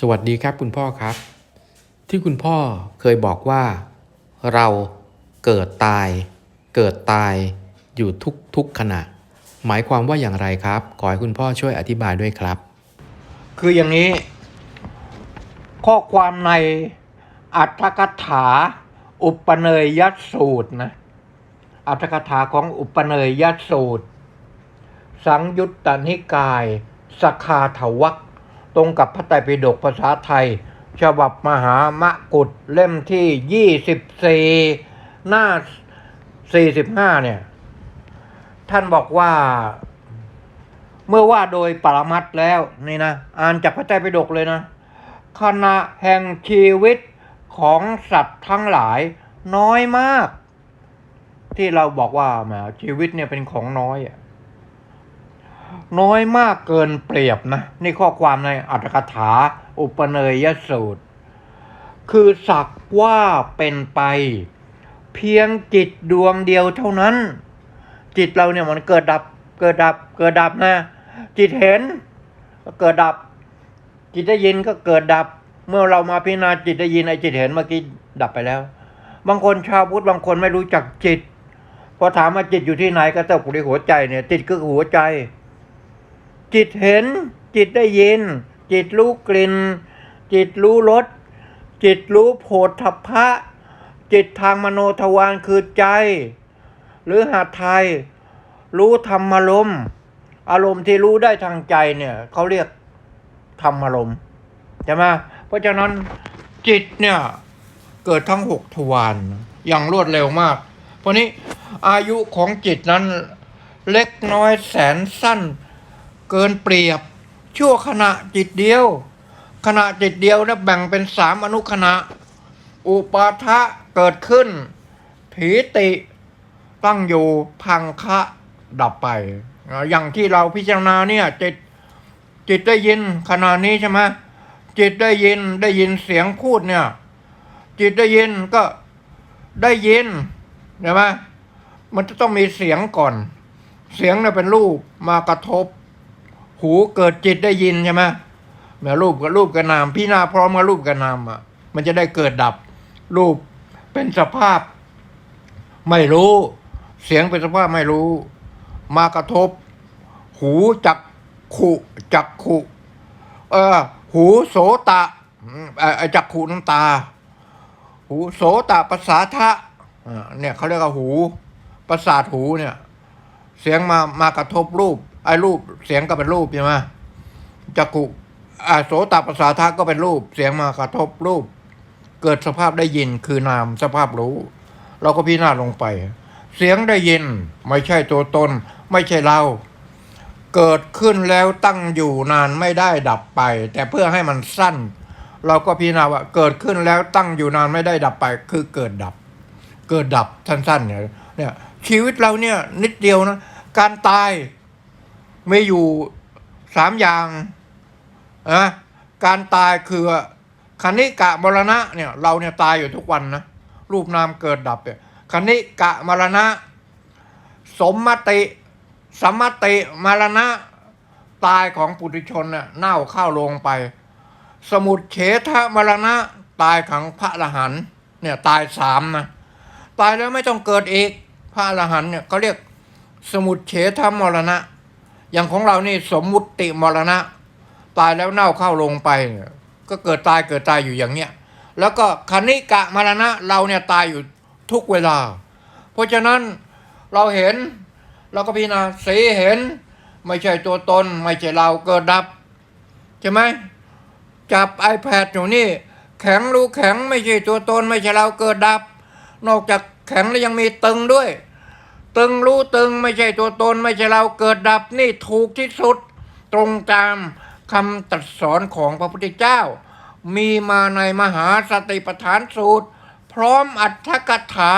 สวัสดีครับคุณพ่อครับ ที่คุณพ่อเคยบอกว่า เราเกิดตาย เกิดตายอยู่ทุกทุกขณะ หมายความว่าอย่างไรครับ ขอให้คุณพ่อช่วยอธิบายด้วยครับ คืออย่างนี้ ข้อความในอัตถกถา อุปเนยยสูตรนะอัตถกถาของอุปเนยยสูตร สังยุตตนิกาย สคาถวัก ตรงกับพระไตรปิฎกภาษาไทย ฉบับมหามกุฏเล่มที่ 24 หน้า 45 เนี่ย ท่านบอกว่า เมื่อว่าโดยปรมัตแล้วนี่นะ อ่านจากพระไตรปิฎกเลยนะขณะแห่งชีวิตของสัตว์ทั้งหลายน้อยมาก ที่เราบอกว่าแหมชีวิตเนี่ยเป็นของน้อยอะ น้อยมากเกินเปรียบนะ นี่ข้อความในอัตถกถา อุปเนยยสูตร คือสักว่าเป็นไป เพียงจิตดวงเดียวเท่านั้น จิตเราเนี่ยมันเกิดดับเกิดดับเกิดดับนะ จิตเห็นก็เกิดดับ จิตได้ยินก็เกิดดับ เมื่อเรามาพิจารณาจิตได้ยินไอ้จิตเห็นเมื่อกี้ดับไปแล้ว บางคนชาวพุทธบางคนไม่รู้จักจิตพอถามว่าจิตอยู่ที่ไหนก็ต้องอยู่ในหัวใจเนี่ยจิตก็คือหัวใจ จิตเห็น จิตได้ยิน จิตรู้กลิ่น จิตรู้รสจิตรู้โผฏฐัพพะ จิตทางมโนทวารคือใจ หรือหาไทย รู้ธรรมอารมณ์อารมณ์ที่รู้ได้ทางใจเนี่ยเขาเรียกธรรมอารมณ์ใช่ไหมเพราะฉะนั้นจิตเนี่ยเกิดทั้งหกทวารอย่างรวดเร็วมาก เพราะนี้อายุของจิตนั้นเล็กน้อยแสนสั้น เกินเปรียบ ชั่วขณะจิตเดียว ขณะจิตเดียวนะแบ่งเป็นสามอนุขณะ อุปาทะเกิดขึ้นผีติตั้งอยู่พังคะดับไปอ่าอย่างที่เราพิจารณาเนี่ยจิตจิตได้ยินขณะนี้ใช่ไหมจิตได้ยินได้ยินเสียงพูดเนี่ย จิตได้ยินก็ได้ยินใช่ไหมมันจะต้องมีเสียงก่อน เสียงเนี่ยเป็นรูปมากระทบ หูเกิดจิตได้ยินใช่ไหมแม่รูปกับรูปกับนามพี่นาพร้อมกับรูปกับนามอะ มันจะได้เกิดดับ รูปเป็นสภาพ ไม่รู้ เสียงเป็นสภาพไม่รู้ มากระทบ หูจักขุจักขุเออหูโสตะอืมเอ่อจักขุน้ำตา หูโสตะภาษาทะอ่าเนี่ยเขาเรียกว่าหูประสาทหูเนี่ย เสียงมามากระทบรูป ไอ้รูปเสียงก็เป็นรูปใช่ไหมจักขุอ่าโสตประสาทะก็เป็นรูป เสียงมากระทบรูป เกิดสภาพได้ยินคือนามสภาพรู้ เราก็พิจารณาลงไป เสียงได้ยินไม่ใช่ตัวตน ไม่ใช่เรา เกิดขึ้นแล้วตั้งอยู่นานไม่ได้ดับไป แต่เพื่อให้มันสั้น เราก็พิจารณาว่าเกิดขึ้นแล้วตั้งอยู่นานไม่ได้ดับไป คือเกิดดับ เกิดดับสั้นๆเนี่ยเนี่ยชีวิตเราเนี่ยนิดเดียวนะการตาย ม่อยู่สามอย่างนะการตายคือคณิกะมรณะเนี่ยเราเนี่ยตายอยู่ทุกวันนะรูปนามเกิดดับเนี่ยคณิกะมรณะ สมมติสมมติมรณะตายของปุถุชนเนี่ยเน่าเข้าลงไป สมุดเฉทมรณะตายของพระอรหันเนี่ยตายสามนะตายแล้วไม่ต้องเกิดอีกพระอรหันเนี่ยเขาเรียกสมุดเฉทมรณะ อย่างของเรานี่สมมุติมรณะ ตายแล้วเน่าเข้าลงไป ก็เกิดตายเกิดตายอยู่อย่างเนี้ยแล้วก็คณิกะมรณะเราเนี่ยตายอยู่ทุกเวลา เพราะฉะนั้นเราเห็นเราก็พิจารณาสีเห็น ไม่ใช่ตัวตน ไม่ใช่เราเกิดดับใช่ไหมจับ iPad อยู่นี่ แข็งรู้แข็งไม่ใช่ตัวตน ไม่ใช่เราเกิดดับ นอกจากแข็งแล้วยังมีตึงด้วย ตึงรู้ตึงไม่ใช่ตัวตนไม่ใช่เราเกิดดับนี่ถูกที่สุด ตรงตามคำตรัสสอนของพระพุทธเจ้า มีมาในมหาสติปัฏฐานสูตร พร้อมอัตถกถา